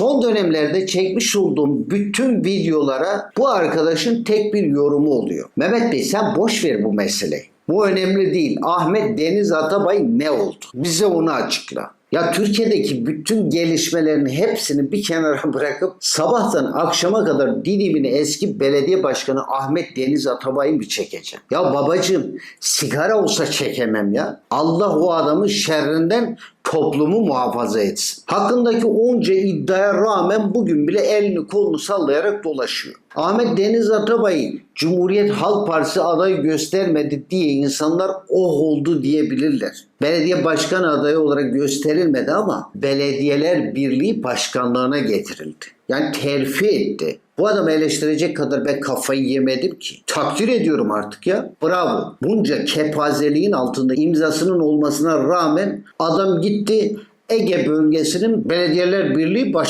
Son dönemlerde çekmiş olduğum bütün videolara bu arkadaşın tek bir yorumu oluyor. Mehmet Bey sen boş ver bu meseleyi. Bu önemli değil. Ahmet Deniz Atabay ne oldu? Bize onu açıkla. Ya Türkiye'deki bütün gelişmelerin hepsini bir kenara bırakıp sabahtan akşama kadar Didim'in eski belediye başkanı Ahmet Deniz Atabay'ı mı çekeceğim? Ya babacığım sigara olsa çekemem ya. Allah o adamın şerrinden toplumu muhafaza etsin. Hakkındaki onca iddiaya rağmen bugün bile elini kolunu sallayarak dolaşıyor. Ahmet Deniz Atabay'ı Cumhuriyet Halk Partisi adayı göstermedi diye insanlar oh oldu diyebilirler. Belediye başkan adayı olarak gösterilmedi ama Belediyeler Birliği başkanlığına getirildi. Yani terfi etti. Bu adamı eleştirecek kadar ben kafayı yemedim ki. Takdir ediyorum artık ya. Bravo. Bunca kepazeliğin altında imzasının olmasına rağmen adam gitti Ege bölgesinin Belediyeler Birliği Başkanı